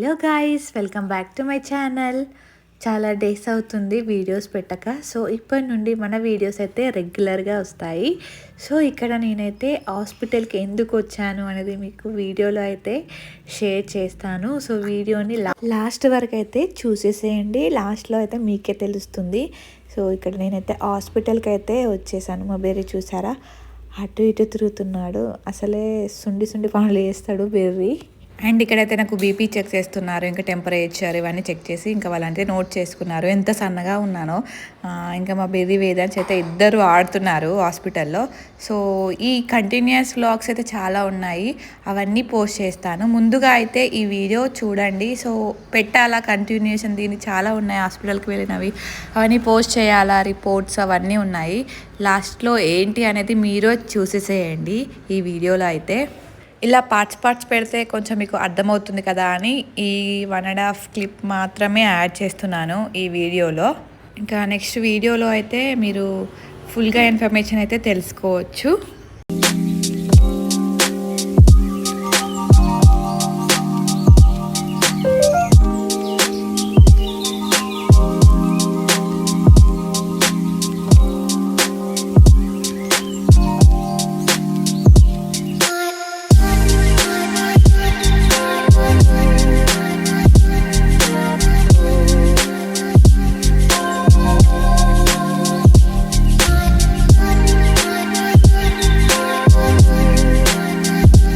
Hello guys welcome back to my channel చాలా days అవుతుంది videos పెట్టక. సో ఇప్పటి నుండి మన వీడియోస్ అయితే రెగ్యులర్గా వస్తాయి. సో ఇక్కడ నేనైతే హాస్పిటల్కి ఎందుకు వచ్చాను అనేది మీకు వీడియోలో అయితే షేర్ చేస్తాను. సో వీడియోని లాస్ట్ వరకు అయితే చూసేసేయండి. లాస్ట్లో అయితే మీకే తెలుస్తుంది. సో ఇక్కడ నేనైతే హాస్పిటల్కి అయితే వచ్చేసాను. మా బెర్రీ చూసారా? అటు ఇటు తిరుగుతున్నాడు. అసలే సుండి సుండి పనులు చేస్తాడు బెర్రీ. అండ్ ఇక్కడైతే నాకు బీపీ చెక్ చేస్తున్నారు ఇంకా టెంపరేచర్ ఇవన్నీ చెక్ చేసి ఇంకా వాళ్ళంటే నోట్ చేసుకున్నారు ఎంత సన్నగా ఉన్నానో. ఇంకా మా బేబీ వేదాన్స్ అయితే ఇద్దరు ఆడుతున్నారు హాస్పిటల్లో. సో ఈ కంటిన్యూస్ వ్లాగ్స్ అయితే చాలా ఉన్నాయి అవన్నీ పోస్ట్ చేస్తాను. ముందుగా అయితే ఈ వీడియో చూడండి. సో పెట్టాలా కంటిన్యూషన్? దీన్ని చాలా ఉన్నాయి హాస్పిటల్కి వెళ్ళినవి. అవన్నీ పోస్ట్ చేయాలా? రిపోర్ట్స్ అవన్నీ ఉన్నాయి. లాస్ట్లో ఏంటి అనేది మీరు చూసేసేయండి ఈ వీడియోలో అయితే. ఇలా పార్ట్స్ పార్ట్స్ పెడితే కొంచెం మీకు అర్థమవుతుంది కదా అని ఈ వన్ అండ్ హాఫ్ క్లిప్ మాత్రమే యాడ్ చేస్తున్నాను ఈ వీడియోలో. ఇంకా నెక్స్ట్ వీడియోలో అయితే మీరు ఫుల్గా ఇన్ఫర్మేషన్ అయితే తెలుసుకోవచ్చు.